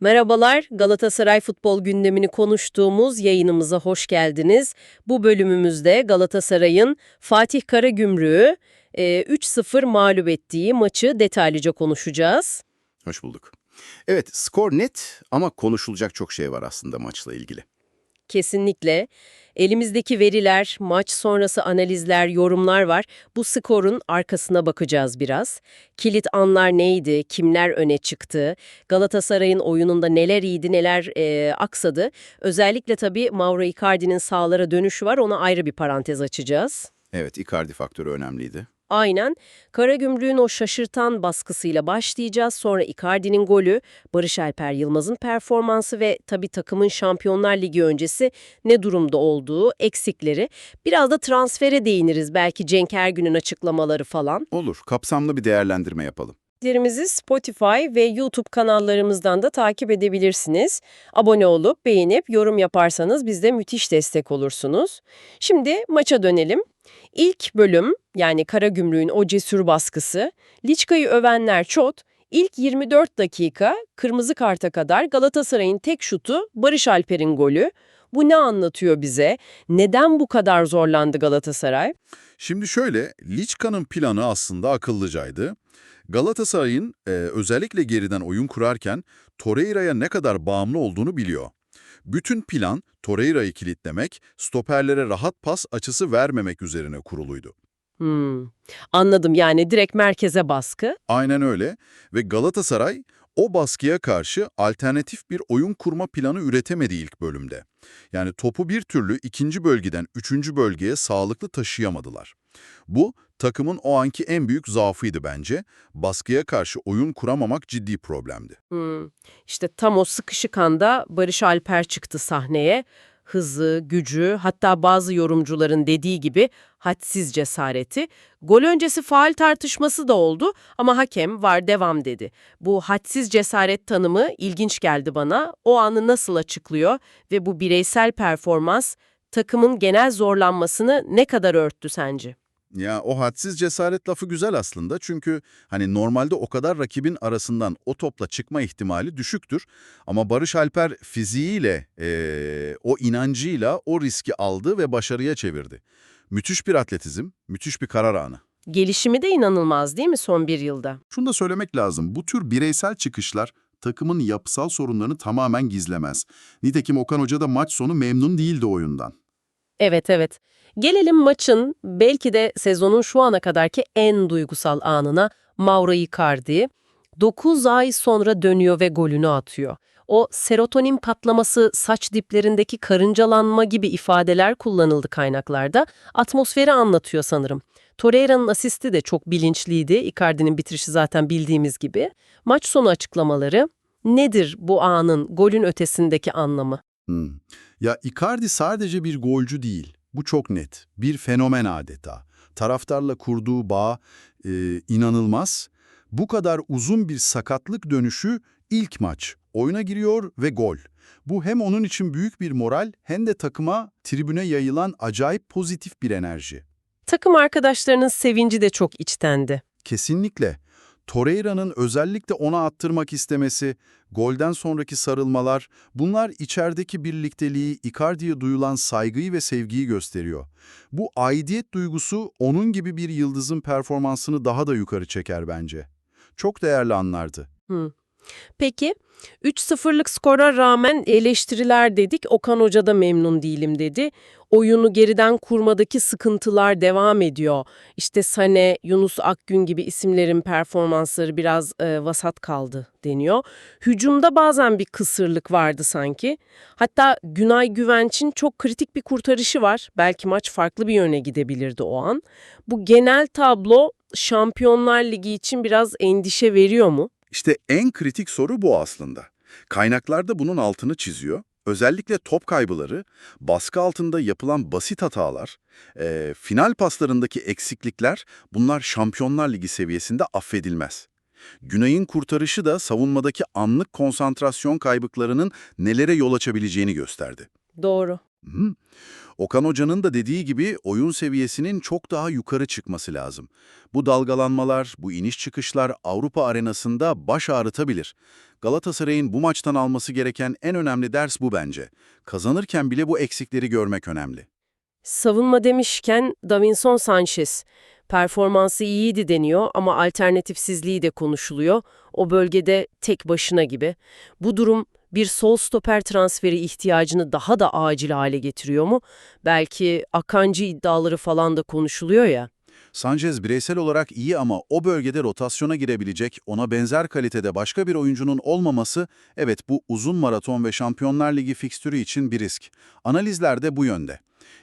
Merhabalar, Galatasaray futbol gündemini konuştuğumuz yayınımıza hoş geldiniz. Bu bölümümüzde Galatasaray'ın Fatih Karagümrük'ü e, 3-0 mağlup ettiği maçı detaylıca konuşacağız. Hoş bulduk. Evet, skor net ama konuşulacak çok şey var aslında maçla ilgili. Kesinlikle. Elimizdeki veriler, maç sonrası analizler, yorumlar var. Bu skorun arkasına bakacağız biraz. Kilit anlar neydi, kimler öne çıktı, Galatasaray'ın oyununda neler iyiydi, neler e, aksadı. Özellikle tabii Mauro Icardi'nin sahalara dönüşü var, ona ayrı bir parantez açacağız. Evet, Icardi faktörü önemliydi. Aynen. Karagümrük'ün o şaşırtan baskısıyla başlayacağız. Sonra Icardi'nin golü, Barış Alper Yılmaz'ın performansı ve tabii takımın Şampiyonlar Ligi öncesi ne durumda olduğu, eksikleri. Biraz da transfere değiniriz. Belki Cenk Ergün'ün açıklamaları falan. Olur, kapsamlı bir değerlendirme yapalım. Derimizi Spotify ve YouTube kanallarımızdan da takip edebilirsiniz. Abone olup beğenip yorum yaparsanız bizde müthiş destek olursunuz. Şimdi maça dönelim. İlk bölüm yani Karagümrük'ün o cesur baskısı, Liçka'yı övenler çot, ilk 24 dakika kırmızı karta kadar Galatasaray'ın tek şutu Barış Alper'in golü. Bu ne anlatıyor bize? Neden bu kadar zorlandı Galatasaray? Şimdi şöyle, Liçka'nın planı aslında akıllıcaydı. Galatasaray'ın e, özellikle geriden oyun kurarken Torreira'ya ne kadar bağımlı olduğunu biliyor. Bütün plan Torreira'yı kilitlemek, stoperlere rahat pas açısı vermemek üzerine kuruluydu. Hmm, anladım yani direkt merkeze baskı. Aynen öyle ve Galatasaray o baskıya karşı alternatif bir oyun kurma planı üretemedi ilk bölümde. Yani topu bir türlü ikinci bölgeden üçüncü bölgeye sağlıklı taşıyamadılar. Bu takımın o anki en büyük zaafıydı bence. Baskıya karşı oyun kuramamak ciddi problemdi. Hmm, İşte tam o sıkışık anda Barış Alper çıktı sahneye. Hızı, gücü, hatta bazı yorumcuların dediği gibi hadsiz cesareti. Gol öncesi faal tartışması da oldu ama hakem var devam dedi. Bu hadsiz cesaret tanımı ilginç geldi bana. O anı nasıl açıklıyor ve bu bireysel performans takımın genel zorlanmasını ne kadar örttü sence? Ya o hadsiz cesaret lafı güzel aslında çünkü hani normalde o kadar rakibin arasından o topla çıkma ihtimali düşüktür. Ama Barış Alper fiziğiyle, eee, o inancıyla o riski aldı ve başarıya çevirdi. Müthiş bir atletizm, müthiş bir karar anı. Gelişimi de inanılmaz değil mi son bir yılda? Şunu da söylemek lazım. Bu tür bireysel çıkışlar takımın yapısal sorunlarını tamamen gizlemez. Nitekim Okan Hoca da maç sonu memnun değildi oyundan. Evet evet. Gelelim maçın belki de sezonun şu ana kadarki en duygusal anına Mauro Icardi. 9 ay sonra dönüyor ve golünü atıyor. O serotonin patlaması, saç diplerindeki karıncalanma gibi ifadeler kullanıldı kaynaklarda. Atmosferi anlatıyor sanırım. Torreira'nın asisti de çok bilinçliydi. Icardi'nin bitirişi zaten bildiğimiz gibi. Maç sonu açıklamaları nedir bu anın golün ötesindeki anlamı? Hmm. Ya Icardi sadece bir golcü değil. Bu çok net. Bir fenomen adeta. Taraftarla kurduğu bağ e, inanılmaz. Bu kadar uzun bir sakatlık dönüşü ilk maç. Oyuna giriyor ve gol. Bu hem onun için büyük bir moral hem de takıma, tribüne yayılan acayip pozitif bir enerji. Takım arkadaşlarının sevinci de çok içtendi. Kesinlikle. Torreira'nın özellikle ona attırmak istemesi, golden sonraki sarılmalar, bunlar içerideki birlikteliği, Icardi'ye duyulan saygıyı ve sevgiyi gösteriyor. Bu aidiyet duygusu onun gibi bir yıldızın performansını daha da yukarı çeker bence. Çok değerli anlardı. Hı. Peki 3-0'lık skora rağmen eleştiriler dedik. Okan Hoca da memnun değilim dedi. Oyunu geriden kurmadaki sıkıntılar devam ediyor. İşte Sane, Yunus Akgün gibi isimlerin performansları biraz e, vasat kaldı deniyor. Hücumda bazen bir kısırlık vardı sanki. Hatta Günay Güvenç'in çok kritik bir kurtarışı var. Belki maç farklı bir yöne gidebilirdi o an. Bu genel tablo Şampiyonlar Ligi için biraz endişe veriyor mu? İşte en kritik soru bu aslında. Kaynaklarda bunun altını çiziyor. Özellikle top kaybıları, baskı altında yapılan basit hatalar, e, final paslarındaki eksiklikler bunlar Şampiyonlar Ligi seviyesinde affedilmez. Günay'ın kurtarışı da savunmadaki anlık konsantrasyon kaybıklarının nelere yol açabileceğini gösterdi. Doğru. Hı. Okan Hoca'nın da dediği gibi oyun seviyesinin çok daha yukarı çıkması lazım. Bu dalgalanmalar, bu iniş çıkışlar Avrupa arenasında baş ağrıtabilir. Galatasaray'ın bu maçtan alması gereken en önemli ders bu bence. Kazanırken bile bu eksikleri görmek önemli. Savunma demişken Davinson Sanchez. Performansı iyiydi deniyor ama alternatifsizliği de konuşuluyor. O bölgede tek başına gibi. Bu durum bir sol stoper transferi ihtiyacını daha da acil hale getiriyor mu? Belki Akancı iddiaları falan da konuşuluyor ya. Sanchez bireysel olarak iyi ama o bölgede rotasyona girebilecek, ona benzer kalitede başka bir oyuncunun olmaması, evet bu uzun maraton ve Şampiyonlar Ligi fikstürü için bir risk. Analizler de bu yönde.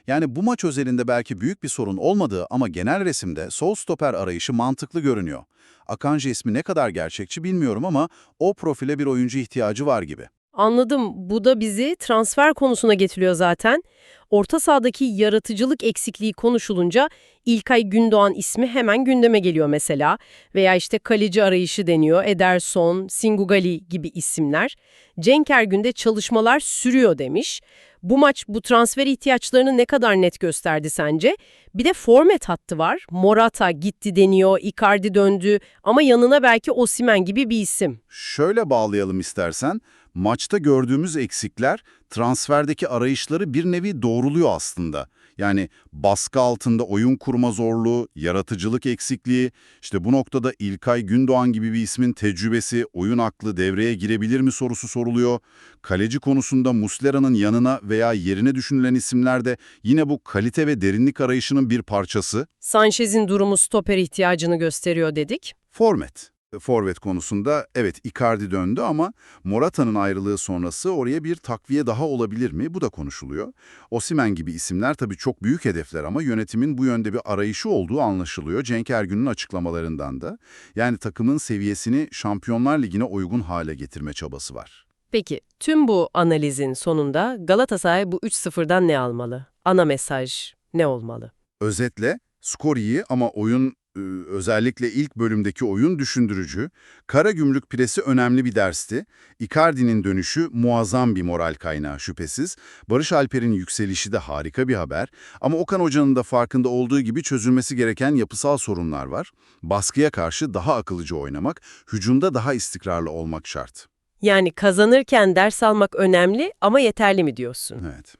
Yani bu maç özelinde belki büyük bir sorun olmadığı ama genel resimde sol stoper arayışı mantıklı görünüyor. Akanji ismi ne kadar gerçekçi bilmiyorum ama o profile bir oyuncu ihtiyacı var gibi. Anladım. Bu da bizi transfer konusuna getiriyor zaten. Orta sahadaki yaratıcılık eksikliği konuşulunca İlkay Gündoğan ismi hemen gündeme geliyor mesela. Veya işte kaleci arayışı deniyor. Ederson, Singugali gibi isimler. Cenk Ergün'de çalışmalar sürüyor demiş. Bu maç bu transfer ihtiyaçlarını ne kadar net gösterdi sence? Bir de formet hattı var. Morata gitti deniyor, Icardi döndü ama yanına belki Osimen gibi bir isim. Şöyle bağlayalım istersen, maçta gördüğümüz eksikler transferdeki arayışları bir nevi doğruluyor aslında. Yani baskı altında oyun kurma zorluğu, yaratıcılık eksikliği, işte bu noktada İlkay Gündoğan gibi bir ismin tecrübesi, oyun aklı devreye girebilir mi sorusu soruluyor. Kaleci konusunda Muslera'nın yanına veya yerine düşünülen isimler de yine bu kalite ve derinlik arayışının bir parçası. Sanchez'in durumu stoper ihtiyacını gösteriyor dedik. Forvet. Forvet konusunda evet Icardi döndü ama Morata'nın ayrılığı sonrası oraya bir takviye daha olabilir mi? Bu da konuşuluyor. Osimen gibi isimler tabii çok büyük hedefler ama yönetimin bu yönde bir arayışı olduğu anlaşılıyor Cenk Ergün'ün açıklamalarından da. Yani takımın seviyesini Şampiyonlar Ligi'ne uygun hale getirme çabası var. Peki tüm bu analizin sonunda Galatasaray bu 3-0'dan ne almalı? Ana mesaj ne olmalı? Özetle skor iyi ama oyun e, özellikle ilk bölümdeki oyun düşündürücü. Karagümrük presi önemli bir dersti. Icardi'nin dönüşü muazzam bir moral kaynağı şüphesiz. Barış Alper'in yükselişi de harika bir haber. Ama Okan Hoca'nın da farkında olduğu gibi çözülmesi gereken yapısal sorunlar var. Baskıya karşı daha akıllıca oynamak, hücumda daha istikrarlı olmak şart. Yani kazanırken ders almak önemli ama yeterli mi diyorsun? Evet.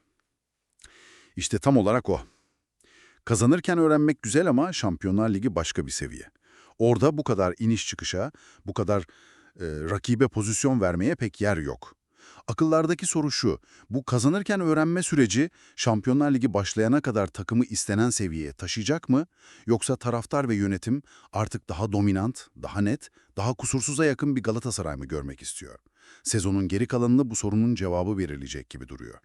İşte tam olarak o. Kazanırken öğrenmek güzel ama Şampiyonlar Ligi başka bir seviye. Orada bu kadar iniş çıkışa, bu kadar e, rakibe pozisyon vermeye pek yer yok. Akıllardaki soru şu, bu kazanırken öğrenme süreci Şampiyonlar Ligi başlayana kadar takımı istenen seviyeye taşıyacak mı? Yoksa taraftar ve yönetim artık daha dominant, daha net, daha kusursuza yakın bir Galatasaray mı görmek istiyor? Sezonun geri kalanında bu sorunun cevabı verilecek gibi duruyor.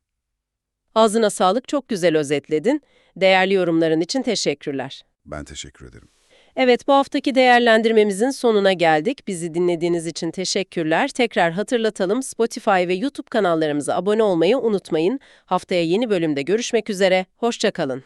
Ağzına sağlık çok güzel özetledin. Değerli yorumların için teşekkürler. Ben teşekkür ederim. Evet bu haftaki değerlendirmemizin sonuna geldik. Bizi dinlediğiniz için teşekkürler. Tekrar hatırlatalım Spotify ve YouTube kanallarımıza abone olmayı unutmayın. Haftaya yeni bölümde görüşmek üzere. Hoşçakalın.